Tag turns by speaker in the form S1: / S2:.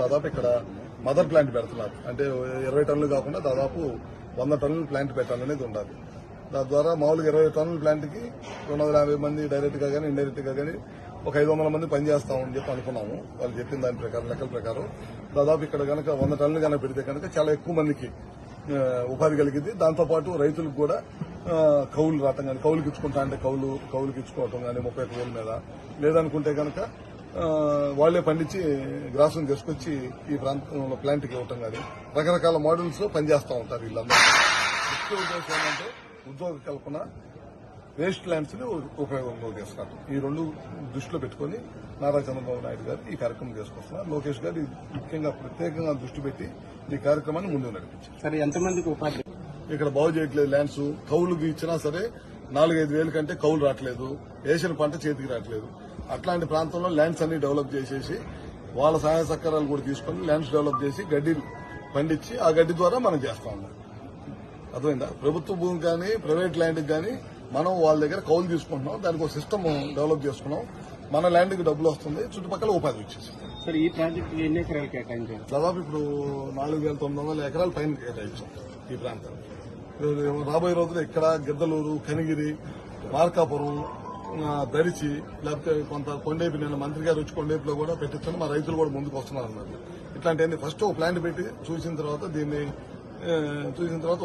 S1: దాదాపు ఇక్కడ mother plant పెడుతున్నారు. అంటే ఇరవై టన్నులు కాకుండా దాదాపు వంద టన్నులు ప్లాంట్ పెట్టాలనేది ఉండాలి. దాని ద్వారా మామూలుగా ఇరవై టన్నుల ప్లాంట్కి రెండు వందల యాభై మంది డైరెక్ట్గా కానీ ఇండైరెక్ట్గా కానీ ఒక ఐదు వందల మంది పనిచేస్తామని చెప్పి అనుకున్నాము. వాళ్ళు చెప్పిన దాని ప్రకారం లెక్కల ప్రకారం. దాదాపు ఇక్కడ కనుక వంద టన్నులు కనుక పెడితే కనుక చాలా ఎక్కువ మందికి ఉపాధి కలిగింది. దాంతోపాటు రైతులకు కూడా కౌలు రావటం కానీ కౌలుకి ఇచ్చుకుంటా అంటే కౌలు కౌలుకి ఇచ్చుకోవటం కానీ ముప్పై ఒక్క వేల మీద. లేదనుకుంటే కనుక వాళ్ళే పండించి గ్రాసం తీసుకొచ్చి ఈ ప్రాంతంలో ప్లాంట్కి ఇవ్వటం కానీ రకరకాల మోడల్స్లో పనిచేస్తూ ఉంటారు వీళ్ళందరూ. ముఖ్య ఉద్దేశం ఏంటంటే ఉద్యోగ కల్పన వేస్ట్ ల్యాండ్స్ని ఉపయోగంలో తీసుకున్నారు ఈ రెండు దృష్టిలో పెట్టుకుని నారా చంద్రబాబు నాయుడు గారు ఈ కార్యక్రమం చేసుకొస్తున్నారు. లోకేష్ గారు ముఖ్యంగా ప్రత్యేకంగా దృష్టి పెట్టి ఈ కార్యక్రమాన్ని ముందుకు నడిపించారు.
S2: సరే ఎంతమందికి ఉపాధి?
S1: ఇక్కడ బాగు చేయట్లేదు ల్యాండ్స్ కౌలుకి ఇచ్చినా సరే నాలుగైదు వేల కంటే కౌలు రావట్లేదు. వేసిన పంట చేతికి రావట్లేదు. అట్లాంటి ప్రాంతంలో ల్యాండ్స్ అన్ని డెవలప్ చేసేసి వాళ్ళ సహాయ సహకారాలు కూడా తీసుకొని ల్యాండ్స్ డెవలప్ చేసి గడ్డి పండించి ఆ గడ్డి ద్వారా మనం చేస్తా ఉన్నాం. అర్థమైందా? ప్రభుత్వ భూమి కానీ ప్రైవేట్ ల్యాండ్ కానీ మనం వాళ్ళ దగ్గర కౌలు తీసుకుంటున్నాం. దానికి ఒక సిస్టమ్ డెవలప్ చేసుకున్నాం. మన ల్యాండ్కి డబ్బులు వస్తుంది. చుట్టుపక్కల ఉపాధి వచ్చేసి
S2: సరే ఈ ప్రాజెక్టు ఎన్ని ఎకరాలు కేటాయించారు?
S1: దాదాపు ఇప్పుడు నాలుగు వేల తొమ్మిది వందల ఎకరాల పైన కేటాయించాం ఈ ప్రాంతం రాబోయే రోజులు ఇక్కడ గిద్దలూరు కనిగిరి మార్కాపురం దరిచి లేకపోతే కొంత కొండేపి నేను మంత్రి గారు వచ్చి కొండేపిలో కూడా పెట్టించాను మా రైతులు కూడా ముందుకు వస్తున్నారు అన్నారు ఇట్లాంటివన్నీ ఫస్ట్ ఒక ప్లాంట్ పెట్టి చూసిన తర్వాత దీన్ని చూసిన తర్వాత